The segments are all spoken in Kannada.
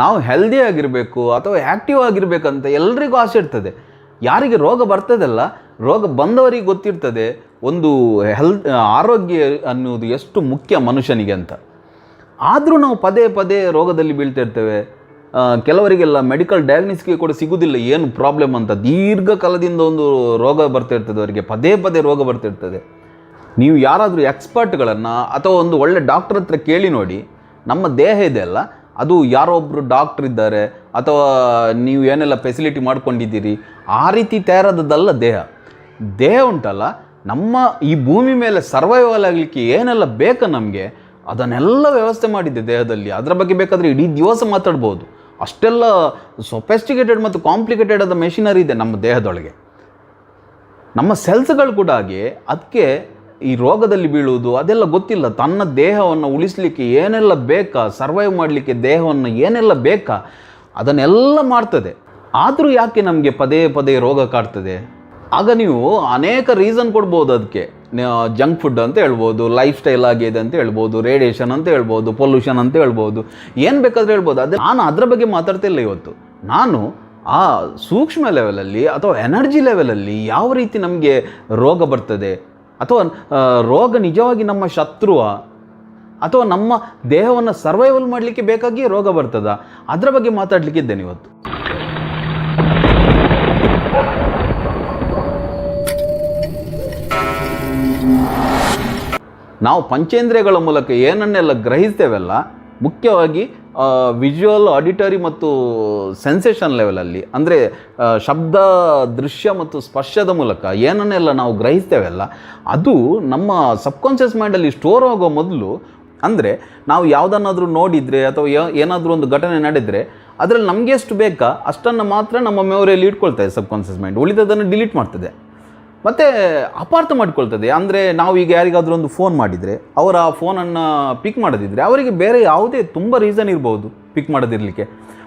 ನಾವು ಹೆಲ್ದಿ ಆಗಿರಬೇಕು ಅಥವಾ ಆ್ಯಕ್ಟಿವ್ ಆಗಿರಬೇಕಂತ ಎಲ್ರಿಗೂ ಆಸೆ ಇರ್ತದೆ. ಯಾರಿಗೆ ರೋಗ ಬರ್ತದಲ್ಲ, ರೋಗ ಬಂದವರಿಗೆ ಗೊತ್ತಿರ್ತದೆ ಒಂದು ಹೆಲ್ ಆರೋಗ್ಯ ಅನ್ನುವುದು ಎಷ್ಟು ಮುಖ್ಯ ಮನುಷ್ಯನಿಗೆ ಅಂತ. ಆದರೂ ನಾವು ಪದೇ ಪದೇ ರೋಗದಲ್ಲಿ ಬೀಳ್ತಿರ್ತೇವೆ. ಕೆಲವರಿಗೆಲ್ಲ ಮೆಡಿಕಲ್ ಡಯಾಗ್ನಿಸ್ಗೆ ಕೂಡ ಸಿಗುವುದಿಲ್ಲ ಏನು ಪ್ರಾಬ್ಲಮ್ ಅಂತ. ದೀರ್ಘಕಾಲದಿಂದ ಒಂದು ರೋಗ ಬರ್ತಿರ್ತದೆ ಅವರಿಗೆ, ಪದೇ ಪದೇ ರೋಗ ಬರ್ತಿರ್ತದೆ. ನೀವು ಯಾರಾದರೂ ಎಕ್ಸ್ಪರ್ಟ್ಗಳನ್ನು ಅಥವಾ ಒಂದು ಒಳ್ಳೆ ಡಾಕ್ಟರ್ ಹತ್ರ ಕೇಳಿ ನೋಡಿ, ನಮ್ಮ ದೇಹ ಇದೆ ಅಲ್ಲ ಅದು ಯಾರೋ ಒಬ್ಬರು ಡಾಕ್ಟ್ರ್ ಇದ್ದಾರೆ, ಅಥವಾ ನೀವು ಏನೆಲ್ಲ ಫೆಸಿಲಿಟಿ ಮಾಡ್ಕೊಂಡಿದ್ದೀರಿ, ಆ ರೀತಿ ತಯಾರಾದದ್ದಲ್ಲ ದೇಹ. ದೇಹ ಉಂಟಲ್ಲ, ನಮ್ಮ ಈ ಭೂಮಿ ಮೇಲೆ ಸರ್ವೈವಲ್ ಆಗಲಿಕ್ಕೆ ಏನೆಲ್ಲ ಬೇಕು ನಮಗೆ, ಅದನ್ನೆಲ್ಲ ವ್ಯವಸ್ಥೆ ಮಾಡಿದ್ದೆ ದೇಹದಲ್ಲಿ. ಅದರ ಬಗ್ಗೆ ಬೇಕಾದರೆ ಇಡೀ ದಿವಸ ಮಾತಾಡ್ಬೋದು. ಅಷ್ಟೆಲ್ಲ ಸೊಫೆಸ್ಟಿಕೇಟೆಡ್ ಮತ್ತು ಕಾಂಪ್ಲಿಕೇಟೆಡ್ ಆದ ಮೆಷಿನರಿ ಇದೆ ನಮ್ಮ ದೇಹದೊಳಗೆ. ನಮ್ಮ ಸೆಲ್ಸ್ಗಳು ಕೂಡ ಹಾಗೆ. ಅದಕ್ಕೆ ಈ ರೋಗದಲ್ಲಿ ಬೀಳುವುದು ಅದೆಲ್ಲ ಗೊತ್ತಿಲ್ಲ. ತನ್ನ ದೇಹವನ್ನು ಉಳಿಸಲಿಕ್ಕೆ ಏನೆಲ್ಲ ಬೇಕಾ? ಸರ್ವೈವ್ ಮಾಡಲಿಕ್ಕೆ ದೇಹವನ್ನು ಏನೆಲ್ಲ ಬೇಕಾ? ಅದನ್ನೆಲ್ಲ ಮಾಡ್ತದೆ. ಆದರೂ ಯಾಕೆ ನಮಗೆ ಪದೇ ಪದೇ ರೋಗ ಕಾಡ್ತದೆ? ಆಗ ನೀವು ಅನೇಕ ರೀಸನ್ ಕೊಡ್ಬೋದು ಅದಕ್ಕೆ ಜಂಕ್ ಫುಡ್ ಅಂತ ಹೇಳ್ಬೋದು ಲೈಫ್ ಸ್ಟೈಲ್ ಆಗಿದೆ ಅಂತ ಹೇಳ್ಬೋದು ರೇಡಿಯೇಷನ್ ಅಂತ ಹೇಳ್ಬೋದು ಪೊಲ್ಯೂಷನ್ ಅಂತ ಹೇಳ್ಬೋದು. ಏನು ಬೇಕಾದರೂ ಹೇಳ್ಬೋದು. ಅದೇ ನಾನು ಅದರ ಬಗ್ಗೆ ಮಾತಾಡ್ತಿಲ್ಲ ಇವತ್ತು. ನಾನು ಆ ಸೂಕ್ಷ್ಮ ಲೆವೆಲಲ್ಲಿ ಅಥವಾ ಎನರ್ಜಿ ಲೆವೆಲಲ್ಲಿ ಯಾವ ರೀತಿ ನಮಗೆ ರೋಗ ಬರ್ತದೆ? ಅಥವಾ ರೋಗ ನಿಜವಾಗಿ ನಮ್ಮ ಶತ್ರುವ, ಅಥವಾ ನಮ್ಮ ದೇಹವನ್ನು ಸರ್ವೈವಲ್ ಮಾಡಲಿಕ್ಕೆ ಬೇಕಾಗಿ ರೋಗ ಬರ್ತದ? ಅದರ ಬಗ್ಗೆ ಮಾತಾಡ್ಲಿಕ್ಕಿದ್ದೇನೆ ಇವತ್ತು. ನಾವು ಪಂಚೇಂದ್ರಿಯಗಳ ಮೂಲಕ ಏನನ್ನೆಲ್ಲ ಗ್ರಹಿಸ್ತೇವಲ್ಲ, ಮುಖ್ಯವಾಗಿ ವಿಜುವಲ್ ಆಡಿಟರಿ ಮತ್ತು ಸೆನ್ಸೇಷನ್ ಲೆವೆಲಲ್ಲಿ ಅಂದರೆ ಶಬ್ದ, ದೃಶ್ಯ ಮತ್ತು ಸ್ಪರ್ಶದ ಮೂಲಕ ಏನನ್ನೆಲ್ಲ ನಾವು ಗ್ರಹಿಸ್ತೇವಲ್ಲ, ಅದು ನಮ್ಮ ಸಬ್ಕಾನ್ಷಿಯಸ್ ಮೈಂಡಲ್ಲಿ ಸ್ಟೋರ್ ಆಗೋ ಮೊದಲು, ಅಂದರೆ, ನಾವು ಯಾವುದನ್ನಾದರೂ ನೋಡಿದರೆ ಅಥವಾ ಏನಾದರೂ ಒಂದು ಘಟನೆ ನಡೆದರೆ, ಅದರಲ್ಲಿ ನಮಗೆ ಎಷ್ಟು ಬೇಕಾ, ಅಷ್ಟನ್ನು ಮಾತ್ರ ನಮ್ಮ ಮೆಮೊರಿಯಲ್ಲಿ ಇಟ್ಕೊಳ್ತದೆ ಸಬ್ಕಾನ್ಷಿಯಸ್ ಮೈಂಡ್ ಉಳಿದದನ್ನು ಡಿಲೀಟ್ ಮಾಡ್ತದೆ. ಮತ್ತು ಅಪಾರ್ಥ ಮಾಡಿಕೊಳ್ತದೆ. ಅಂದರೆ ನಾವು ಈಗ ಯಾರಿಗಾದರೂ ಒಂದು ಫೋನ್ ಮಾಡಿದರೆ, ಅವರ ಆ ಫೋನನ್ನು ಪಿಕ್ ಮಾಡದಿದ್ದರೆ ಅವರಿಗೆ ಬೇರೆ ಯಾವುದೇ ತುಂಬ ರೀಸನ್ ಇರ್ಬೋದು ಪಿಕ್ ಮಾಡೋದಿರಲಿಕ್ಕೆ.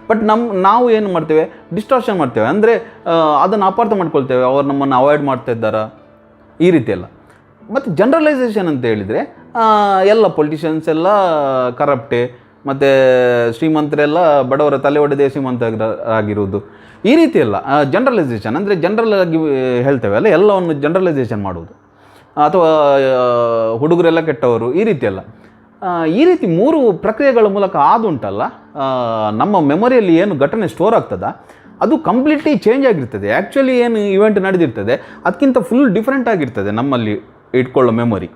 ಬಟ್ ನಮ್ಮ ನಾವು ಏನು ಮಾಡ್ತೇವೆ? ಡಿಸ್ಟ್ರಾಕ್ಷನ್ ಮಾಡ್ತೇವೆ. ಅಂದರೆ ಅದನ್ನು ಅಪಾರ್ಥ ಮಾಡ್ಕೊಳ್ತೇವೆ. ಅವರು ನಮ್ಮನ್ನು ಅವಾಯ್ಡ್ ಮಾಡ್ತಾ ಇದ್ದಾರಾ? ಈ ರೀತಿ ಎಲ್ಲ. ಮತ್ತು ಜನರಲೈಸೇಷನ್ ಅಂತ ಹೇಳಿದರೆ ಎಲ್ಲ ಪೊಲಿಟಿಷಿಯನ್ಸ್ ಎಲ್ಲ ಕರಪ್ಟೆ ಮತ್ತು ಶ್ರೀಮಂತರೆಲ್ಲ ಬಡವರ ತಲೆ ಒಡೆದೇ ಶ್ರೀಮಂತ ಆಗಿರುವುದು ಈ ರೀತಿ ಅಲ್ಲ ಜನರಲೈಸೇಷನ್ ಅಂದರೆ ಜನರಲ್ ಆಗಿ ಹೇಳ್ತೇವೆ ಅಲ್ಲ, ಎಲ್ಲವನ್ನು ಜನರಲೈಸೇಷನ್ ಮಾಡುವುದು. ಅಥವಾ ಹುಡುಗರೆಲ್ಲ ಕೆಟ್ಟವರು, ಈ ರೀತಿ ಅಲ್ಲ. ಈ ರೀತಿ ಮೂರು ಪ್ರಕ್ರಿಯೆಗಳ ಮೂಲಕ ಆದುಂಟಲ್ಲ ನಮ್ಮ ಮೆಮೊರಿಯಲ್ಲಿ ಏನು ಘಟನೆ ಸ್ಟೋರ್ ಆಗ್ತದ, ಅದು ಕಂಪ್ಲೀಟ್ಲಿ ಚೇಂಜ್ ಆಗಿರ್ತದೆ. ಆ್ಯಕ್ಚುಲಿ ಏನು ಇವೆಂಟ್ ನಡೆದಿರ್ತದೆ ಅದಕ್ಕಿಂತ ಫುಲ್ ಡಿಫ್ರೆಂಟ್ ಆಗಿರ್ತದೆ ನಮ್ಮಲ್ಲಿ ಇಟ್ಕೊಳ್ಳೋ ಮೆಮೊರಿ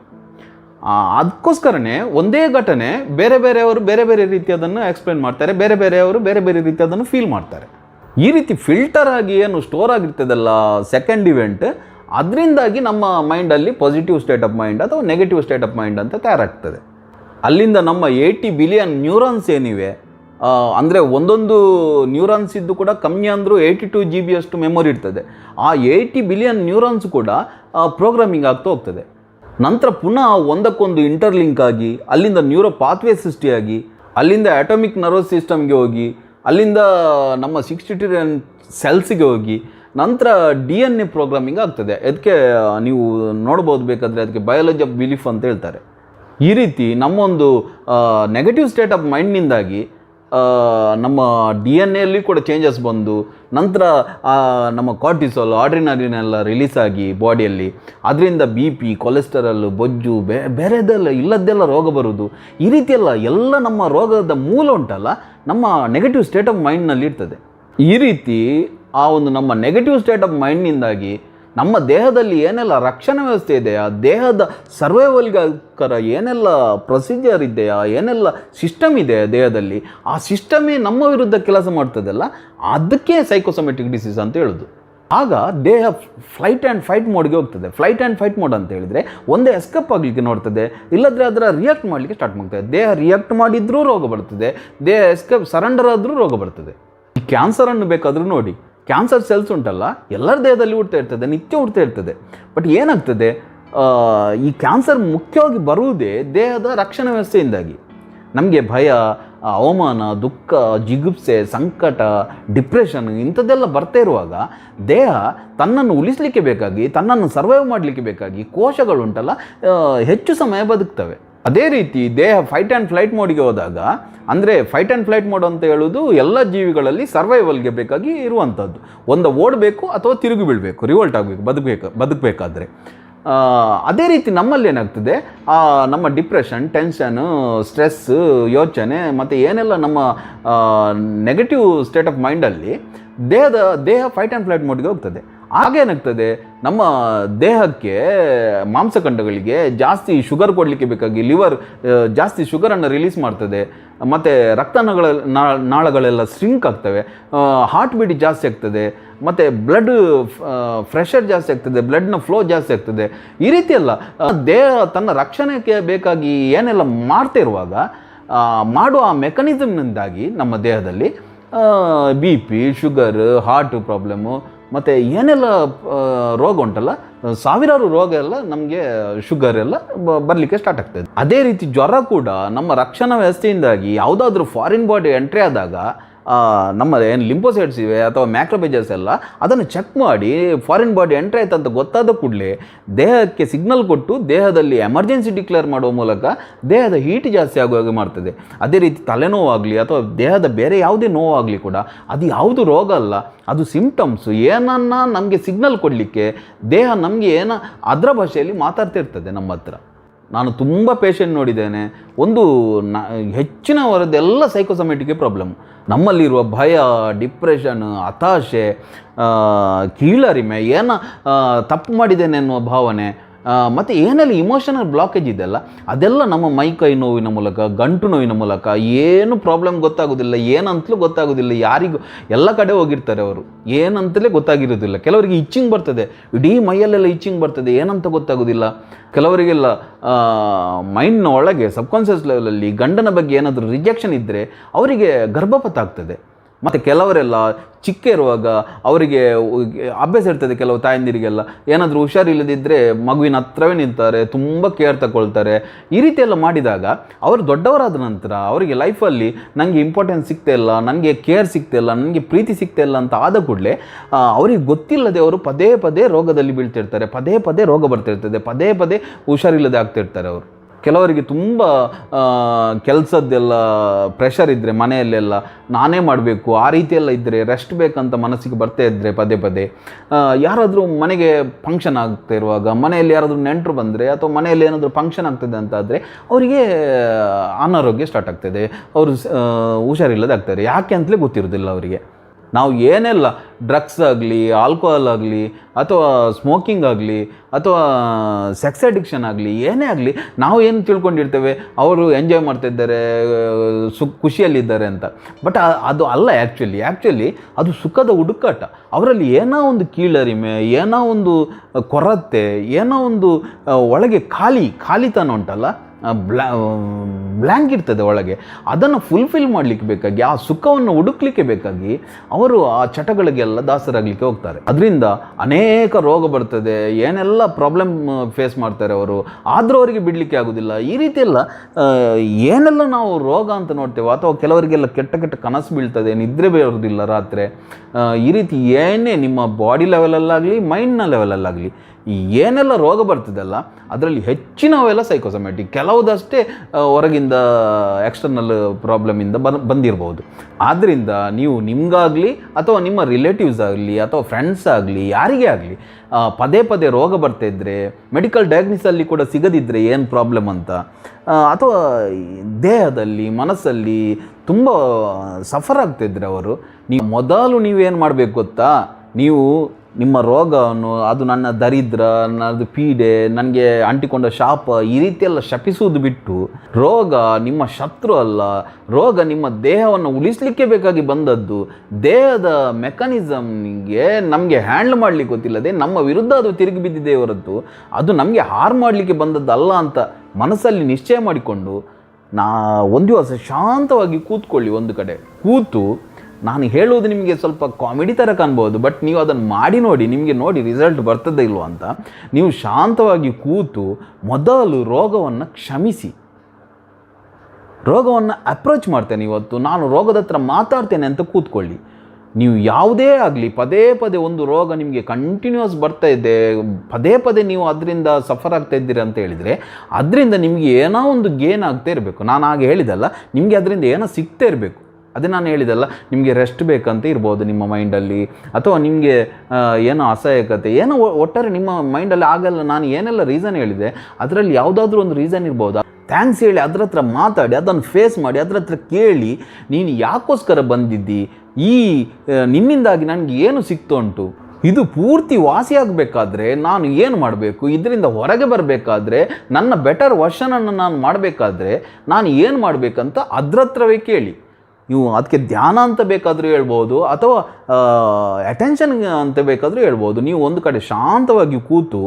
ಅದಕ್ಕೋಸ್ಕರನೇ ಒಂದೇ ಘಟನೆ ಬೇರೆ ಬೇರೆಯವರು ಬೇರೆ ಬೇರೆ ರೀತಿಯದನ್ನು ಎಕ್ಸ್ಪ್ಲೇನ್ ಮಾಡ್ತಾರೆ, ಬೇರೆ ಬೇರೆಯವರು ಬೇರೆ ಬೇರೆ ರೀತಿಯದನ್ನು ಫೀಲ್ ಮಾಡ್ತಾರೆ. ಈ ರೀತಿ ಫಿಲ್ಟರ್ ಆಗಿ ಏನು ಸ್ಟೋರ್ ಆಗಿರ್ತದಲ್ಲ ಸೆಕೆಂಡ್ ಇವೆಂಟ್ ಅದರಿಂದಾಗಿ ನಮ್ಮ ಮೈಂಡಲ್ಲಿ ಪಾಸಿಟಿವ್ ಸ್ಟೇಟ್ ಆಫ್ ಮೈಂಡ್ ಅಥವಾ ನೆಗೆಟಿವ್ ಸ್ಟೇಟ್ ಆಫ್ ಮೈಂಡ್ ಅಂತ ತಯಾರಾಗ್ತದೆ. ಅಲ್ಲಿಂದ ನಮ್ಮ ಏಯ್ಟಿ ಬಿಲಿಯನ್ ನ್ಯೂರಾನ್ಸ್ ಏನಿವೆ ಅಂದರೆ ಒಂದೊಂದು ನ್ಯೂರಾನ್ಸ್ ಇದ್ದು ಕೂಡ ಕಮ್ಮಿ ಅಂದರೂ ಏಯ್ಟಿ ಟು ಜಿ ಬಿ ಅಷ್ಟು ಮೆಮೊರಿ ಇರ್ತದೆ. ಆ ಏಯ್ಟಿ ಬಿಲಿಯನ್ ನ್ಯೂರಾನ್ಸ್ ಕೂಡ ಪ್ರೋಗ್ರಾಮಿಂಗ್ ಆಗ್ತಾ ಹೋಗ್ತದೆ. ನಂತರ ಪುನಃ ಒಂದಕ್ಕೊಂದು ಇಂಟರ್ಲಿಂಕ್ ಆಗಿ, ಅಲ್ಲಿಂದ ನ್ಯೂರೋ ಪಾತ್ವೇ ಸೃಷ್ಟಿಯಾಗಿ, ಅಲ್ಲಿಂದ ಆಟೋಮಿಕ್ ನರ್ವಸ್ ಸಿಸ್ಟಮ್ಗೆ ಹೋಗಿ ಅಲ್ಲಿಂದ ನಮ್ಮ ಸಿಕ್ಸ್ಟಿ ಟ್ರಿಲಿಯನ್ ಸೆಲ್ಸಿಗೆ ಹೋಗಿ ನಂತರ ಡಿ ಎನ್ ಎ ಪ್ರೋಗ್ರಾಮಿಂಗ್ ಆಗ್ತದೆ. ಅದಕ್ಕೆ ನೀವು ನೋಡ್ಬೋದು ಬೇಕಾದರೆ ಅದಕ್ಕೆ ಬಯಾಲಜಿ ಆಫ್ ಬಿಲೀಫ್ ಅಂತ ಹೇಳ್ತಾರೆ. ಈ ರೀತಿ ನಮ್ಮೊಂದು ನೆಗೆಟಿವ್ ಸ್ಟೇಟ್ ಆಫ್ ಮೈಂಡ್ನಿಂದಾಗಿ ನಮ್ಮ ಡಿ ಎನ್ ಎಲ್ಲಿ ಕೂಡ ಚೇಂಜಸ್ ಬಂದು ನಂತರ ನಮ್ಮ ಕಾರ್ಟಿಸೋಲ್ ಆಡ್ರಿನಲಿನ್ ಎಲ್ಲ ರಿಲೀಸ್ ಆಗಿ ಬಾಡಿಯಲ್ಲಿ ಅದರಿಂದ ಬಿ ಪಿ ಕೊಲೆಸ್ಟರಲ್ ಬೊಜ್ಜು, ಬೇ, ಬೇರೆದೆಲ್ಲ ಇಲ್ಲದ್ದೆಲ್ಲ ರೋಗ ಬರುವುದು. ಈ ರೀತಿಯೆಲ್ಲ ಎಲ್ಲ ನಮ್ಮ ರೋಗದ ಮೂಲ ಉಂಟಲ್ಲ, ನಮ್ಮ ನೆಗೆಟಿವ್ ಸ್ಟೇಟ್ ಆಫ್ ಮೈಂಡ್ನಲ್ಲಿ ಇರ್ತದೆ. ಈ ರೀತಿ ಆ ಒಂದು ನಮ್ಮ ನೆಗೆಟಿವ್ ಸ್ಟೇಟ್ ಆಫ್ ಮೈಂಡ್ನಿಂದಾಗಿ ನಮ್ಮ ದೇಹದಲ್ಲಿ ಏನೆಲ್ಲ ರಕ್ಷಣಾ ವ್ಯವಸ್ಥೆ ಇದೆಯಾ ದೇಹದ ಸರ್ವೈವಲ್ಗೋಸ್ಕರ ಏನೆಲ್ಲ ಪ್ರೊಸೀಜರ್ ಇದೆಯಾ ಏನೆಲ್ಲ ಸಿಸ್ಟಮ್ ಇದೆ ದೇಹದಲ್ಲಿ, ಆ ಸಿಸ್ಟಮೇ ನಮ್ಮ ವಿರುದ್ಧ ಕೆಲಸ ಮಾಡ್ತದಲ್ಲ, ಅದಕ್ಕೆ ಸೈಕೋಸೊಮೆಟಿಕ್ ಡಿಸೀಸ್ ಅಂತ ಹೇಳೋದು. ಆಗ ದೇಹ ಫ್ಲೈಟ್ ಆ್ಯಂಡ್ ಫೈಟ್ ಮೋಡ್ಗೆ ಹೋಗ್ತದೆ. ಫ್ಲೈಟ್ ಆ್ಯಂಡ್ ಫೈಟ್ ಮೋಡ್ ಅಂತ ಹೇಳಿದರೆ ಒಂದೇ ಎಸ್ಕಪ್ ಆಗಲಿಕ್ಕೆ ನೋಡ್ತದೆ, ಇಲ್ಲದ್ರೆ ಅದರ ರಿಯಾಕ್ಟ್ ಮಾಡಲಿಕ್ಕೆ ಸ್ಟಾರ್ಟ್ ಮಾಡ್ತದೆ. ದೇಹ ರಿಯಾಕ್ಟ್ ಮಾಡಿದ್ರೂ ರೋಗ ಬರ್ತದೆ, ದೇಹ ಎಸ್ಕಪ್ ಸರೆಂಡರ್ ಆದರೂ ರೋಗ ಬರ್ತದೆ. ಈ ಕ್ಯಾನ್ಸರನ್ನು ಬೇಕಾದರೂ ನೋಡಿ. ಕ್ಯಾನ್ಸರ್ ಸೆಲ್ಸ್ ಉಂಟಲ್ಲ, ಎಲ್ಲರ ದೇಹದಲ್ಲಿ ಹುಡ್ತಾ ಇರ್ತದೆ, ನಿತ್ಯ ಹುಡ್ತಾ ಇರ್ತದೆ. ಬಟ್ ಏನಾಗ್ತದೆ ಈ ಕ್ಯಾನ್ಸರ್ ಮುಖ್ಯವಾಗಿ ಬರುವುದೇ ದೇಹದ ರಕ್ಷಣಾ ವ್ಯವಸ್ಥೆಯಿಂದಾಗಿ. ನಮಗೆ ಭಯ, ಅವಮಾನ, ದುಃಖ, ಜಿಗುಪ್ಸೆ, ಸಂಕಟ ಡಿಪ್ರೆಷನ್ ಇಂಥದ್ದೆಲ್ಲ ಬರ್ತಾ ಇರುವಾಗ ದೇಹ ತನ್ನನ್ನು ಉಳಿಸಲಿಕ್ಕೆ ಬೇಕಾಗಿ, ತನ್ನನ್ನು ಸರ್ವೈವ್ ಮಾಡಲಿಕ್ಕೆ ಬೇಕಾಗಿ ಕೋಶಗಳುಂಟಲ್ಲ ಹೆಚ್ಚು ಸಮಯ ಬದುಕ್ತವೆ. ಅದೇ ರೀತಿ ದೇಹ ಫೈಟ್ ಆ್ಯಂಡ್ ಫ್ಲೈಟ್ ಮೋಡಿಗೆ ಹೋದಾಗ, ಅಂದರೆ ಫೈಟ್ ಆ್ಯಂಡ್ ಫ್ಲೈಟ್ ಮೋಡ್ ಅಂತ ಹೇಳೋದು ಎಲ್ಲ ಜೀವಿಗಳಲ್ಲಿ ಸರ್ವೈವಲ್ಗೆ ಬೇಕಾಗಿ ಇರುವಂಥದ್ದು ಒಂದು ಓಡಬೇಕು ಅಥವಾ ತಿರುಗಿ ಬೀಳಬೇಕು ರಿವೋಲ್ಟ್ ಆಗಬೇಕು, ಬದುಕಬೇಕು, ಬದುಕಬೇಕಾದ್ರೆ. ಅದೇ ರೀತಿ ನಮ್ಮಲ್ಲಿ ಏನಾಗ್ತದೆ? ನಮ್ಮ ಡಿಪ್ರೆಷನ್ ಟೆನ್ಷನ್ ಸ್ಟ್ರೆಸ್ ಯೋಚನೆ, ಮತ್ತು ಏನೆಲ್ಲ ನಮ್ಮ ನೆಗೆಟಿವ್ ಸ್ಟೇಟ್ ಆಫ್ ಮೈಂಡಲ್ಲಿ ದೇಹದ, ದೇಹ ಫೈಟ್ ಆ್ಯಂಡ್ ಫ್ಲೈಟ್ ಮೋಡ್ಗೆ ಹೋಗ್ತದೆ. ಆಗೇನಾಗ್ತದೆ ನಮ್ಮ ದೇಹಕ್ಕೆ ಮಾಂಸಖಂಡಗಳಿಗೆ ಜಾಸ್ತಿ ಶುಗರ್ ಕೊಡಲಿಕ್ಕೆ ಬೇಕಾಗಿ ಲಿವರ್ ಜಾಸ್ತಿ ಶುಗರನ್ನು ರಿಲೀಸ್ ಮಾಡ್ತದೆ. ಮತ್ತು ರಕ್ತನಾಳ ನಾಳಗಳೆಲ್ಲ ಸ್ಟ್ರಿಂಕ್ ಆಗ್ತವೆ. ಹಾರ್ಟ್ ಬೀಟ್ ಜಾಸ್ತಿ ಆಗ್ತದೆ. ಮತ್ತು ಬ್ಲಡ್ ಫ್ರೆಷರ್ ಜಾಸ್ತಿ ಆಗ್ತದೆ. ಬ್ಲಡ್ನ ಫ್ಲೋ ಜಾಸ್ತಿ ಆಗ್ತದೆ. ಈ ರೀತಿ ಅಲ್ಲ ದೇಹ ತನ್ನ ರಕ್ಷಣೆಗೆ ಬೇಕಾಗಿ ಏನೆಲ್ಲ ಮಾಡ್ತಿರುವಾಗ ಮಾಡುವ ಆ ಮೆಕ್ಯಾನಿಸಮ್ನಿಂದಾಗಿ ನಮ್ಮ ದೇಹದಲ್ಲಿ B P sugar heart problem ಮತ್ತು ಏನೆಲ್ಲ ರೋಗ ಉಂಟಲ್ಲ, ಸಾವಿರಾರು ರೋಗ ಎಲ್ಲ ನಮಗೆ ಶುಗರ್ ಎಲ್ಲ ಬರಲಿಕ್ಕೆ ಸ್ಟಾರ್ಟ್ ಆಗ್ತದೆ ಅದೇ ರೀತಿ ಜ್ವರ ಕೂಡ ನಮ್ಮ ರಕ್ಷಣಾ ವ್ಯವಸ್ಥೆಯಿಂದಾಗಿ ಯಾವುದಾದ್ರೂ ಫಾರಿನ್ ಬಾಡಿ ಎಂಟ್ರಿ ಆದಾಗ ನಮ್ಮ ಏನು ಲಿಂಪೋಸೈಡ್ಸ್ ಇವೆ ಅಥವಾ ಮ್ಯಾಕ್ರೋಬೇಜಸ್ ಎಲ್ಲ, ಅದನ್ನು ಚೆಕ್ ಮಾಡಿ ಫಾರಿನ್ ಬಾಡಿ ಎಂಟ್ರಿ ಆಯ್ತು ಅಂತ ಗೊತ್ತಾದ ಕೂಡಲೇ ದೇಹಕ್ಕೆ ಸಿಗ್ನಲ್ ಕೊಟ್ಟು ದೇಹದಲ್ಲಿ ಎಮರ್ಜೆನ್ಸಿ ಡಿಕ್ಲೇರ್ ಮಾಡುವ ಮೂಲಕ ದೇಹದ ಹೀಟ್ ಜಾಸ್ತಿ ಆಗುವ ಹಾಗೆ ಮಾಡ್ತದೆ. ಅದೇ ರೀತಿ ತಲೆನೋವಾಗಲಿ ಅಥವಾ ದೇಹದ ಬೇರೆ ಯಾವುದೇ ನೋವಾಗಲಿ ಕೂಡ, ಅದು ಯಾವುದು ರೋಗ ಅಲ್ಲ, ಅದು ಸಿಂಪ್ಟಮ್ಸು ಏನನ್ನ ನಮಗೆ ಸಿಗ್ನಲ್ ಕೊಡಲಿಕ್ಕೆ ದೇಹ ನಮಗೆ ಏನ, ಅದರ ಭಾಷೆಯಲ್ಲಿ ಮಾತಾಡ್ತಿರ್ತದೆ ನಮ್ಮ ಹತ್ರ. ನಾನು ತುಂಬ ಪೇಷಂಟ್ ನೋಡಿದ್ದೇನೆ. ಒಂದು ನ ಹೆಚ್ಚಿನವರದ್ದೆಲ್ಲ ಸೈಕೋಸೊಮೆಟಿಕ್ ಪ್ರಾಬ್ಲಮ್ ನಮ್ಮಲ್ಲಿರುವ ಭಯ ಡಿಪ್ರೆಷನ್ ಹತಾಶೆ ಕೀಳರಿಮೆ, ಏನ ತಪ್ಪು ಮಾಡಿದ್ದೇನೆ ಅನ್ನುವ ಭಾವನೆ ಮತ್ತು ಏನೆಲ್ಲ ಇಮೋಷನಲ್ ಬ್ಲಾಕೇಜ್ ಇದೆಯಲ್ಲ, ಅದೆಲ್ಲ ನಮ್ಮ ಮೈ ಕೈ ನೋವಿನ ಮೂಲಕ, ಗಂಟು ನೋವಿನ ಮೂಲಕ, ಏನು ಪ್ರಾಬ್ಲಮ್ ಗೊತ್ತಾಗೋದಿಲ್ಲ, ಏನಂತಲೂ ಗೊತ್ತಾಗೋದಿಲ್ಲ, ಯಾರಿಗೂ, ಎಲ್ಲ ಕಡೆ ಹೋಗಿರ್ತಾರೆ ಅವರು. ಏನಂತಲೇ ಗೊತ್ತಾಗಿರೋದಿಲ್ಲ. ಕೆಲವರಿಗೆ ಇಚ್ಚಿಂಗ್ ಬರ್ತದೆ. ಇಡೀ ಮೈಯಲ್ಲೆಲ್ಲ ಇಚ್ಚಿಂಗ್ ಬರ್ತದೆ. ಏನಂತ ಗೊತ್ತಾಗೋದಿಲ್ಲ. ಕೆಲವರಿಗೆಲ್ಲ ಮೈಂಡ್ನ ಒಳಗೆ ಸಬ್ಕಾನ್ಷಿಯಸ್ ಲೆವೆಲಲ್ಲಿ ಗಂಡನ ಬಗ್ಗೆ ಏನಾದರೂ ರಿಜೆಕ್ಷನ್ ಇದ್ದರೆ ಅವರಿಗೆ ಗರ್ಭಪಾತ ಆಗ್ತದೆ. ಮತ್ತು ಕೆಲವರೆಲ್ಲ ಚಿಕ್ಕ ಇರುವಾಗ ಅವರಿಗೆ ಅಭ್ಯಾಸ ಇರ್ತದೆ ಕೆಲವು ತಾಯಂದಿರಿಗೆಲ್ಲ. ಏನಾದರೂ ಹುಷಾರಿಲ್ಲದಿದ್ದರೆ ಮಗುವಿನ ಹತ್ರವೇ ನಿಂತಾರೆ, ತುಂಬ ಕೇರ್ ತಗೊಳ್ತಾರೆ. ಈ ರೀತಿ ಎಲ್ಲ ಮಾಡಿದಾಗ ಅವರು ದೊಡ್ಡವರಾದ ನಂತರ ಅವರಿಗೆ ಲೈಫಲ್ಲಿ ನನಗೆ ಇಂಪಾರ್ಟೆನ್ಸ್ ಸಿಗ್ತಾ ಇಲ್ಲ ನನಗೆ ಕೇರ್ ಸಿಗ್ತಾ ಇಲ್ಲ ನನಗೆ ಪ್ರೀತಿ ಸಿಗ್ತಾ ಇಲ್ಲ ಅಂತ ಆದ ಕೂಡಲೇ ಅವರಿಗೆ ಗೊತ್ತಿಲ್ಲದೆ ಅವರು ಪದೇ ಪದೇ ರೋಗದಲ್ಲಿ ಬೀಳ್ತಿರ್ತಾರೆ, ಪದೇ ಪದೇ ರೋಗ ಬರ್ತಿರ್ತದೆ, ಪದೇ ಪದೇ ಹುಷಾರಿಲ್ಲದೆ ಆಗ್ತಿರ್ತಾರೆ ಅವರು. ಕೆಲವರಿಗೆ ತುಂಬ ಕೆಲಸದ್ದೆಲ್ಲ ಪ್ರೆಷರ್ ಇದ್ದರೆ ಮನೆಯಲ್ಲೆಲ್ಲ ನಾನೇ ಮಾಡಬೇಕು, ಆ ರೀತಿಯೆಲ್ಲ ಇದ್ದರೆ ರೆಸ್ಟ್ ಬೇಕಂತ ಮನಸ್ಸಿಗೆ ಬರ್ತಾ ಇದ್ದರೆ ಪದೇ ಪದೇ ಯಾರಾದರೂ ಮನೆಗೆ ಫಂಕ್ಷನ್ ಆಗ್ತಾ ಇರುವಾಗ, ಮನೆಯಲ್ಲಿ ಯಾರಾದರೂ ನೆಂಟರು ಬಂದರೆ ಅಥವಾ ಮನೆಯಲ್ಲಿ ಏನಾದರೂ ಫಂಕ್ಷನ್ ಆಗ್ತದೆ ಅಂತ ಆದರೆ ಅವರಿಗೆ ಅನಾರೋಗ್ಯ ಸ್ಟಾರ್ಟ್ ಆಗ್ತದೆ. ಅವರು ಹುಷಾರಿಲ್ಲದೆ ಆಗ್ತಾರೆ. ಯಾಕೆ ಅಂತಲೇ ಗೊತ್ತಿರೋದಿಲ್ಲ ಅವರಿಗೆ. ನಾವು ಏನೆಲ್ಲ ಡ್ರಗ್ಸ್ ಆಗಲಿ ಆಲ್ಕೋಹಾಲ್ ಆಗಲಿ, ಅಥವಾ ಸ್ಮೋಕಿಂಗ್ ಆಗಲಿ, ಅಥವಾ ಸೆಕ್ಸ್ ಅಡಿಕ್ಷನ್ ಆಗಲಿ, ಏನೇ ಆಗಲಿ, ನಾವು ಏನು ತಿಳ್ಕೊಂಡಿರ್ತೇವೆ? ಅವರು ಎಂಜಾಯ್ ಮಾಡ್ತಿದ್ದಾರೆ ಸುಖ, ಖುಷಿಯಲ್ಲಿದ್ದಾರೆ ಅಂತ. ಬಟ್ ಅದು ಅಲ್ಲ ಆ್ಯಕ್ಚುಲಿ ಆ್ಯಕ್ಚುಲಿ ಅದು ಸುಖದ ಹುಡುಕಾಟ. ಅವರಲ್ಲಿ ಏನೋ ಒಂದು ಕೀಳರಿಮೆ, ಏನೋ ಒಂದು ಕೊರತೆ, ಏನೋ ಒಂದು ಒಳಗೆ ಖಾಲಿ, ಖಾಲಿತನ ಉಂಟಲ್ಲ? ಬ್ಲಾ ಬ್ಲ್ಯಾಂಕ್ ಇರ್ತದೆ ಒಳಗೆ. ಅದನ್ನು ಫುಲ್ಫಿಲ್ ಮಾಡಲಿಕ್ಕೆ ಬೇಕಾಗಿ ಆ ಸುಖವನ್ನು ಹುಡುಕ್ಲಿಕ್ಕೆ ಬೇಕಾಗಿ ಅವರು ಆ ಚಟಗಳಿಗೆಲ್ಲ ದಾಸರಾಗಲಿಕ್ಕೆ ಹೋಗ್ತಾರೆ. ಅದರಿಂದ ಅನೇಕ ರೋಗ ಬರ್ತದೆ ಏನೆಲ್ಲ ಪ್ರಾಬ್ಲಮ್ ಫೇಸ್ ಮಾಡ್ತಾರೆ ಅವರು ಆದರೂ ಅವರಿಗೆ ಬಿಡಲಿಕ್ಕೆ ಆಗೋದಿಲ್ಲ. ಈ ರೀತಿ ಆ, ಏನೆಲ್ಲ ನಾವು ರೋಗ ಅಂತ ನೋಡ್ತೇವೆ ಅಥವಾ ಕೆಲವರಿಗೆಲ್ಲ ಕೆಟ್ಟ ಕೆಟ್ಟ ಕನಸು ಬೀಳ್ತದೆ ನಿದ್ರೆ ಬರೋದಿಲ್ಲ ರಾತ್ರಿ ಈ ರೀತಿ ಏನೇ ನಿಮ್ಮ ಬಾಡಿ ಲೆವೆಲಲ್ಲಾಗಲಿ ಮೈಂಡ್ನ ಲೆವೆಲಲ್ಲಾಗಲಿ ಏನೆಲ್ಲ ರೋಗ ಬರ್ತದಲ್ಲ ಅದರಲ್ಲಿ ಹೆಚ್ಚಿನವೆಲ್ಲ ಸೈಕೋಸೊಮ್ಯಾಟಿಕ್ ಕೆಲವುದಷ್ಟೇ ಆ, ಎಕ್ಸ್ಟರ್ನಲ್ ಪ್ರಾಬ್ಲಮಿಂದ ಬನ್, ಬಂದಿರ್ಬೋದು. ಆದ್ದರಿಂದ ನೀವು ನಿಮಗಾಗಲಿ ಅಥವಾ ನಿಮ್ಮ ರಿಲೇಟಿವ್ಸ್ ಆಗಲಿ ಅಥವಾ ಫ್ರೆಂಡ್ಸ್ ಆಗಲಿ, ಯಾರಿಗೇ ಆಗಲಿ ಪದೇ ಪದೇ ರೋಗ ಬರ್ತಾ ಇದ್ದರೆ ಮೆಡಿಕಲ್ ಡಯಾಗ್ನಿಸಲ್ಲಿ ಕೂಡ ಸಿಗದಿದ್ದರೆ ಏನು ಪ್ರಾಬ್ಲಮ್ ಅಂತ ಅಥವಾ ದೇಹದಲ್ಲಿ, ಮನಸ್ಸಲ್ಲಿ ತುಂಬ ಸಫರ್ ಆಗ್ತಿದ್ರೆ ಅವರು, ನೀವು ಮೊದಲು ನೀವೇನು ಮಾಡಬೇಕು ಗೊತ್ತಾ? ನೀವು ನಿಮ್ಮ ರೋಗವನ್ನು, ಅದು ನನ್ನ ದರಿದ್ರ, ನನ್ನದು ಪೀಡೆ, ನನಗೆ ಅಂಟಿಕೊಂಡ ಶಾಪ ಈ ರೀತಿಯೆಲ್ಲ ಶಪಿಸುವುದು ಬಿಟ್ಟು ರೋಗ ನಿಮ್ಮ ಶತ್ರು ಅಲ್ಲ, ರೋಗ ನಿಮ್ಮ ದೇಹವನ್ನು ಉಳಿಸಲಿಕ್ಕೆ ಬೇಕಾಗಿ ಬಂದದ್ದು, ದೇಹದ ಮೆಕಾನಿಸಮ್ಗೆ ನಮಗೆ ಹ್ಯಾಂಡ್ಲ್ ಮಾಡಲಿಕ್ಕೆ ಗೊತ್ತಿಲ್ಲದೆ ನಮ್ಮ ವಿರುದ್ಧ ಅದು ತಿರುಗಿ ಬಿದ್ದಿದೆ ಹೊರತು ಅದು ನಮಗೆ ಹಾರ್ ಮಾಡಲಿಕ್ಕೆ ಬಂದದ್ದಲ್ಲ ಅಂತ ಮನಸ್ಸಲ್ಲಿ ನಿಶ್ಚಯ ಮಾಡಿಕೊಂಡು ನಾ ಒಂದು ದಿವಸ ಶಾಂತವಾಗಿ ಕೂತ್ಕೊಳ್ಳಿ ಒಂದು ಕಡೆ. ಕೂತು ನಾನು ಹೇಳುವುದು ನಿಮಗೆ ಸ್ವಲ್ಪ ಕಾಮಿಡಿ ಥರ ಕಾಣ್ಬೋದು ಬಟ್ ನೀವು ಅದನ್ನು ಮಾಡಿ ನೋಡಿ, ನಿಮಗೆ ನೋಡಿ ರಿಸಲ್ಟ್ ಬರ್ತದೆ ಇಲ್ವೋ ಅಂತ, ನೀವು ಶಾಂತವಾಗಿ ಕೂತು ಮೊದಲು ರೋಗವನ್ನು ಕ್ಷಮಿಸಿ. ರೋಗವನ್ನು ಅಪ್ರೋಚ್ ಮಾಡ್ತೇನೆ ಇವತ್ತು, ನಾನು ರೋಗದ ಹತ್ರ ಮಾತಾಡ್ತೇನೆ ಅಂತ ಕೂತ್ಕೊಳ್ಳಿ. ನೀವು ಯಾವುದೇ ಆಗಲಿ, ಪದೇ ಪದೇ ಒಂದು ರೋಗ ನಿಮಗೆ ಕಂಟಿನ್ಯೂಸ್ ಬರ್ತಾ ಇದೆ, ಪದೇ ಪದೇ ನೀವು ಅದರಿಂದ ಸಫರ್ ಆಗ್ತಾ ಇದ್ದೀರಿ ಅಂತ ಹೇಳಿದರೆ, ಅದರಿಂದ ನಿಮಗೆ ಏನೋ ಒಂದು ಗೇನ್ ಆಗ್ತಾ ಇರಬೇಕು. ನಾನು ಹಾಗೆ ಹೇಳಿದಲ್ಲ ನಿಮಗೆ ಅದರಿಂದ ಏನೋ ಸಿಗ್ತಾ ಇರಬೇಕು. ಅದೇ ನಾನು ಹೇಳಿದಲ್ಲ, ನಿಮಗೆ ರೆಸ್ಟ್ ಬೇಕಂತ ಇರ್ಬೋದು ನಿಮ್ಮ ಮೈಂಡಲ್ಲಿ ಅಥವಾ ನಿಮಗೆ ಏನೋ ಅಸಹಾಯಕತೆ, ಏನೋ ಒಟ್ಟಾರೆ ನಿಮ್ಮ ಮೈಂಡಲ್ಲಿ ಆಗಲ್ಲ, ನಾನು ಏನೆಲ್ಲ ರೀಸನ್ ಹೇಳಿದೆ, ಅದರಲ್ಲಿ ಯಾವುದಾದ್ರೂ ಒಂದು ರೀಸನ್ ಇರ್ಬೋದು? ಥ್ಯಾಂಕ್ಸ್ ಹೇಳಿ, ಅದ್ರ ಹತ್ರ ಮಾತಾಡಿ, ಅದನ್ನು ಫೇಸ್ ಮಾಡಿ, ಅದ್ರ ಹತ್ರ ಕೇಳಿ, ನೀನು ಯಾಕೋಸ್ಕರ ಬಂದಿದ್ದಿ? ಈ ನಿನ್ನಿಂದಾಗಿ ನನಗೆ ಏನು ಸಿಕ್ತು ಉಂಟು ಇದು ಪೂರ್ತಿ ವಾಸಿಯಾಗಬೇಕಾದ್ರೆ ನಾನು ಏನು ಮಾಡಬೇಕು? ಇದರಿಂದ ಹೊರಗೆ ಬರಬೇಕಾದ್ರೆ, ನನ್ನ ಬೆಟರ್ ವರ್ಷನನ್ನು ನಾನು ಮಾಡಬೇಕಾದ್ರೆ, ನಾನು ಏನು ಮಾಡಬೇಕಂತ ಅದ್ರ ಹತ್ರವೇ ಕೇಳಿ. ನೀವು ಅದಕ್ಕೆ ಧ್ಯಾನ ಅಂತ ಬೇಕಾದರೂ ಹೇಳ್ಬೋದು ಅಥವಾ ಅಟೆನ್ಷನ್ ಅಂತ ಬೇಕಾದರೂ ಹೇಳ್ಬೋದು. ನೀವು ಒಂದು ಕಡೆ ಶಾಂತವಾಗಿ ಕೂತು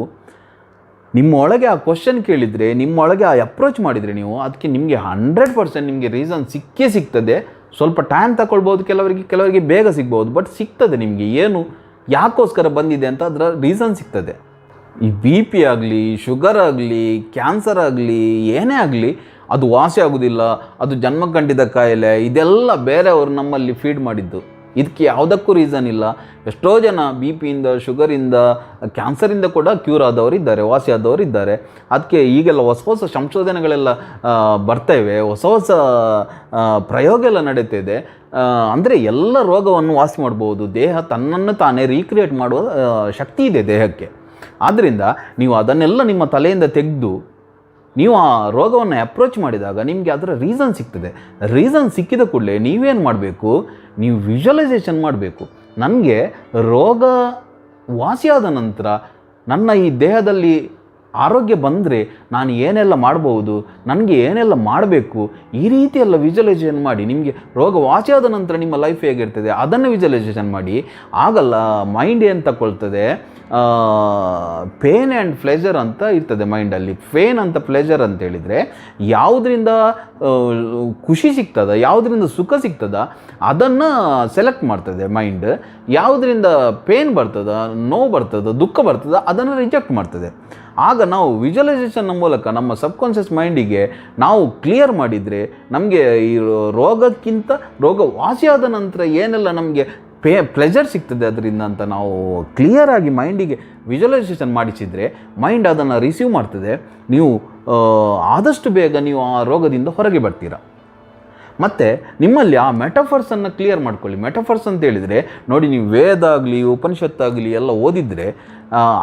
ನಿಮ್ಮೊಳಗೆ ಆ ಕ್ವಶನ್ ಕೇಳಿದರೆ ನಿಮ್ಮೊಳಗೆ ಆ ಅಪ್ರೋಚ್ ಮಾಡಿದರೆ ನೀವು, ಅದಕ್ಕೆ ನಿಮಗೆ ಹಂಡ್ರೆಡ್ ಪರ್ಸೆಂಟ್ ನಿಮಗೆ ರೀಸನ್ ಸಿಕ್ಕೇ ಸಿಗ್ತದೆ. ಸ್ವಲ್ಪ ಟೈಮ್ ತಗೊಳ್ಬೋದು ಕೆಲವರಿಗೆ ಕೆಲವರಿಗೆ ಬೇಗ ಸಿಗ್ಬೋದು ಬಟ್ ಸಿಗ್ತದೆ ನಿಮಗೆ. ಏನು, ಯಾಕೋಸ್ಕರ ಬಂದಿದೆ ಅಂತ ಅದರ ರೀಸನ್ ಸಿಗ್ತದೆ. ಈ ಬಿ ಪಿ ಆಗಲಿ ಶುಗರ್ ಆಗಲಿ ಕ್ಯಾನ್ಸರ್ ಆಗಲಿ, ಏನೇ ಆಗಲಿ ಅದು ವಾಸಿ ಆಗೋದಿಲ್ಲ, ಅದು ಜನ್ಮ ಕಂಡಿದ್ದ ಕಾಯಿಲೆ, ಇದೆಲ್ಲ ಬೇರೆಯವರು ನಮ್ಮಲ್ಲಿ ಫೀಡ್ ಮಾಡಿದ್ದು. ಇದಕ್ಕೆ ಯಾವುದಕ್ಕೂ ರೀಸನ್ ಇಲ್ಲ. ಎಷ್ಟೋ ಜನ ಬಿ ಪಿಯಿಂದ ಶುಗರಿಂದ ಕ್ಯಾನ್ಸರಿಂದ ಕೂಡ ಕ್ಯೂರ್ ಆದವರು ಇದ್ದಾರೆ ವಾಸಿ ಆದವರು ಇದ್ದಾರೆ ಅದಕ್ಕೆ ಈಗೆಲ್ಲ ಹೊಸ ಹೊಸ ಸಂಶೋಧನೆಗಳೆಲ್ಲ ಬರ್ತೇವೆ. ಹೊಸ ಹೊಸ ಪ್ರಯೋಗ ಎಲ್ಲ ನಡೀತಿದೆ. ಅಂದರೆ ಎಲ್ಲ ರೋಗವನ್ನು ವಾಸಿ ಮಾಡ್ಬೋದು. ದೇಹ ತನ್ನನ್ನು ತಾನೇ ರೀಕ್ರಿಯೇಟ್ ಮಾಡುವ ಶಕ್ತಿ ಇದೆ ದೇಹಕ್ಕೆ. ಆದ್ದರಿಂದ ನೀವು ಅದನ್ನೆಲ್ಲ ನಿಮ್ಮ ತಲೆಯಿಂದ ತೆಗೆದು ನೀವು ಆ ರೋಗವನ್ನು ಅಪ್ರೋಚ್ ಮಾಡಿದಾಗ ನಿಮಗೆ ಅದರ ರೀಸನ್ ಸಿಗ್ತದೆ. ರೀಸನ್ ಸಿಕ್ಕಿದ ಕೂಡಲೇ ನೀವೇನು ಮಾಡಬೇಕು? ನೀವು ವಿಜುವಲೈಸೇಷನ್ ಮಾಡಬೇಕು. ನನಗೆ ರೋಗ ವಾಸಿಯಾದ ನಂತರ ನನ್ನ ಈ ದೇಹದಲ್ಲಿ ಆರೋಗ್ಯ ಬಂದರೆ ನಾನು ಏನೆಲ್ಲ ಮಾಡ್ಬೋದು, ನನಗೆ ಏನೆಲ್ಲ ಮಾಡಬೇಕು, ಈ ರೀತಿ ಎಲ್ಲ ವಿಜುವಲೈಸೇಷನ್ ಮಾಡಿ, ನಿಮಗೆ ರೋಗ ವಾಸಿಯಾದ ನಂತರ ನಿಮ್ಮ ಲೈಫ್ ಹೇಗಿರ್ತದೆ, ಅದನ್ನು ವಿಜುವಲೈಸೇಷನ್ ಮಾಡಿ. ಆಗಲ್ಲ ಮೈಂಡ್ ಏನು ತಗೊಳ್ತದೆ ಪೇನ್ ಆ್ಯಂಡ್ ಪ್ಲೆಜರ್ ಅಂತ ಇರ್ತದೆ ಮೈಂಡಲ್ಲಿ ಪೇನ್ ಅಂತ ಪ್ಲೆಜರ್ ಅಂತ ಹೇಳಿದರೆ, ಯಾವುದರಿಂದ ಖುಷಿ ಸಿಗ್ತದ, ಯಾವುದರಿಂದ ಸುಖ ಸಿಗ್ತದ, ಅದನ್ನು ಸೆಲೆಕ್ಟ್ ಮಾಡ್ತದೆ ಮೈಂಡ್ ಯಾವುದರಿಂದ ಪೇನ್ ಬರ್ತದ, ನೋವು ಬರ್ತದ, ದುಃಖ ಬರ್ತದ, ಅದನ್ನು ರಿಜೆಕ್ಟ್ ಮಾಡ್ತದೆ. ಆಗ ನಾವು ವಿಜುವಲೈಸೇಷನ್ನ ಮೂಲಕ ನಮ್ಮ ಸಬ್ಕಾನ್ಷಿಯಸ್ ಮೈಂಡಿಗೆ ನಾವು ಕ್ಲಿಯರ್ ಮಾಡಿದರೆ ನಮಗೆ ಈ ರೋಗಕ್ಕಿಂತ ರೋಗ ವಾಸಿಯಾದ ನಂತರ ಏನೆಲ್ಲ ನಮಗೆ ಪೇ ಪ್ಲೆಜರ್ ಸಿಗ್ತದೆ ಅದರಿಂದ ಅಂತ ನಾವು ಕ್ಲಿಯರಾಗಿ ಮೈಂಡಿಗೆ ವಿಜುವಲೈಸೇಷನ್ ಮಾಡಿಸಿದರೆ ಮೈಂಡ್ ಅದನ್ನು ರಿಸೀವ್ ಮಾಡ್ತದೆ. ನೀವು ಆದಷ್ಟು ಬೇಗ ನೀವು ಆ ರೋಗದಿಂದ ಹೊರಗೆ ಬರ್ತೀರಾ. ಮತ್ತು ನಿಮ್ಮಲ್ಲಿ ಆ ಮೆಟಫರ್ಸನ್ನು ಕ್ಲಿಯರ್ ಮಾಡ್ಕೊಳ್ಳಿ. ಮೆಟಫರ್ಸ್ ಅಂತ ಹೇಳಿದರೆ ನೋಡಿ ನೀವು ವೇದ ಆಗಲಿ ಉಪನಿಷತ್ತಾಗಲಿ ಎಲ್ಲ ಓದಿದರೆ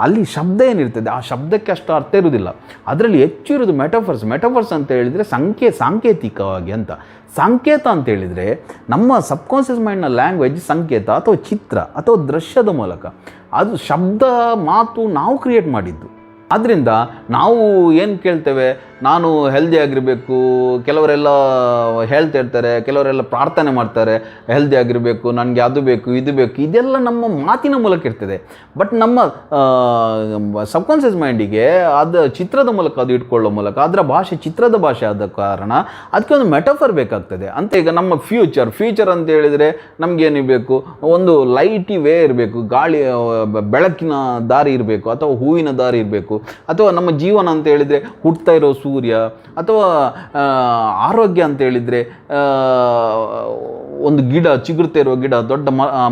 ಅಲ್ಲಿ ಶಬ್ದ ಏನಿರ್ತದೆ, ಆ ಶಬ್ದಕ್ಕೆ ಅಷ್ಟು ಅರ್ಥ ಇರುವುದಿಲ್ಲ. ಅದರಲ್ಲಿ ಹೆಚ್ಚು ಇರೋದು ಮೆಟಫರ್ಸ್ ಮೆಟಫರ್ಸ್ ಅಂತ ಹೇಳಿದರೆ ಸಂಕೇ, ಸಾಂಕೇತಿಕವಾಗಿ ಅಂತ. ಸಂಕೇತ ಅಂತ ಹೇಳಿದರೆ ನಮ್ಮ ಸಬ್ಕಾನ್ಷಿಯಸ್ ಮೈಂಡ್ನ ಲ್ಯಾಂಗ್ವೇಜ್ ಸಂಕೇತ ಅಥವಾ ಚಿತ್ರ ಅಥವಾ ದೃಶ್ಯದ ಮೂಲಕ. ಅದು ಶಬ್ದ ಮಾತು ನಾವು ಕ್ರಿಯೇಟ್ ಮಾಡಿದ್ದು. ಆದ್ದರಿಂದ ನಾವು ಏನು ಕೇಳ್ತೇವೆ? ನಾನು ಹೆಲ್ದಿ ಆಗಿರಬೇಕು, ಕೆಲವರೆಲ್ಲ ಹೇಳ್ತಾ ಇರ್ತಾರೆ, ಕೆಲವರೆಲ್ಲ ಪ್ರಾರ್ಥನೆ ಮಾಡ್ತಾರೆ ಹೆಲ್ದಿ ಆಗಿರಬೇಕು, ನನಗೆ ಅದು ಬೇಕು, ಇದು ಬೇಕು, ಇದೆಲ್ಲ ನಮ್ಮ ಮಾತಿನ ಮೂಲಕ ಇರ್ತದೆ. ಬಟ್ ನಮ್ಮ ಸಬ್ಕಾನ್ಷಿಯಸ್ ಮೈಂಡಿಗೆ ಅದು ಚಿತ್ರದ ಮೂಲಕ ಅದು ಇಟ್ಕೊಳ್ಳೋ ಮೂಲಕ, ಅದರ ಭಾಷೆ ಚಿತ್ರದ ಭಾಷೆ ಆದ ಕಾರಣ ಅದಕ್ಕೆ ಒಂದು ಮೆಟಫರ್ ಬೇಕಾಗ್ತದೆ. ಅಂತ ಈಗ ನಮ್ಮ ಫ್ಯೂಚರ್ ಫ್ಯೂಚರ್ ಅಂತ ಹೇಳಿದರೆ ನಮಗೇನು ಬೇಕು? ಒಂದು ಲೈಟಿ ವೇ ಇರಬೇಕು, ಗಾಳಿ ಬೆಳಕಿನ ದಾರಿ ಇರಬೇಕು, ಅಥವಾ ಹೂವಿನ ದಾರಿ ಇರಬೇಕು, ಅಥವಾ ನಮ್ಮ ಜೀವನ ಅಂತ ಹೇಳಿದರೆ ಹುಟ್ತಾ ಇರೋ ಸೂರ್ಯ ಅಥವಾ ಆರೋಗ್ಯ ಅಂತ ಹೇಳಿದರೆ ಒಂದು ಗಿಡ, ಚಿಗುರ್ತಾ ಇರುವ ಗಿಡ, ದೊಡ್ಡ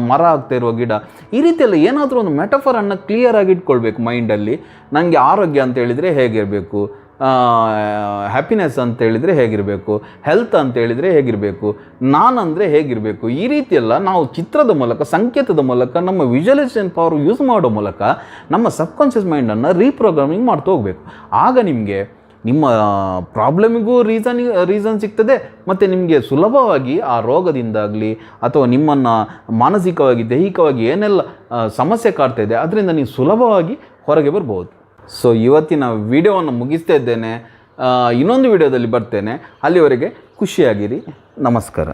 ಮರ ಆಗ್ತಾ ಇರುವ ಗಿಡ, ಈ ರೀತಿಯಲ್ಲಿ ಏನಾದರೂ ಒಂದು ಮೆಟಫರನ್ನು ಕ್ಲಿಯರಾಗಿ ಇಟ್ಕೊಳ್ಬೇಕು ಮೈಂಡಲ್ಲಿ ನನಗೆ ಆರೋಗ್ಯ ಅಂತ ಹೇಳಿದರೆ ಹೇಗಿರಬೇಕು? ಹ್ಯಾಪಿನೆಸ್ ಅಂತ ಹೇಳಿದರೆ ಹೇಗಿರಬೇಕು? ಹೆಲ್ತ್ ಅಂತ ಹೇಳಿದರೆ ಹೇಗಿರಬೇಕು? ನಾನಂದರೆ ಹೇಗಿರಬೇಕು? ಈ ರೀತಿಯೆಲ್ಲ ನಾವು ಚಿತ್ರದ ಮೂಲಕ, ಸಂಕೇತದ ಮೂಲಕ, ನಮ್ಮ ವಿಜುವಲೈಸೇಷನ್ ಪವರ್ ಯೂಸ್ ಮಾಡೋ ಮೂಲಕ ನಮ್ಮ ಸಬ್ಕಾನ್ಷಿಯಸ್ ಮೈಂಡನ್ನು ರೀಪ್ರೋಗ್ರಾಮಿಂಗ್ ಮಾಡ್ತಾ ಹೋಗಬೇಕು. ಆಗ ನಿಮಗೆ ನಿಮ್ಮ ಪ್ರಾಬ್ಲಮಿಗೂ ರೀಸನ್ ರೀಸನ್ ಸಿಗ್ತದೆ ಮತ್ತು ನಿಮಗೆ ಸುಲಭವಾಗಿ ಆ ರೋಗದಿಂದಾಗಲಿ ಅಥವಾ ನಿಮ್ಮನ್ನು ಮಾನಸಿಕವಾಗಿ, ದೈಹಿಕವಾಗಿ ಏನೆಲ್ಲ ಸಮಸ್ಯೆ ಕಾಡ್ತಾ ಇದೆ, ಅದರಿಂದ ನೀವು ಸುಲಭವಾಗಿ ಹೊರಗೆ ಬರ್ಬೋದು. ಸೊ ಇವತ್ತಿನ ವಿಡಿಯೋವನ್ನು ಮುಗಿಸ್ತಾ ಇದ್ದೇನೆ. ಇನ್ನೊಂದು ವಿಡಿಯೋದಲ್ಲಿ ಬರ್ತೇನೆ. ಅಲ್ಲಿವರೆಗೆ ಖುಷಿಯಾಗಿರಿ. ನಮಸ್ಕಾರ.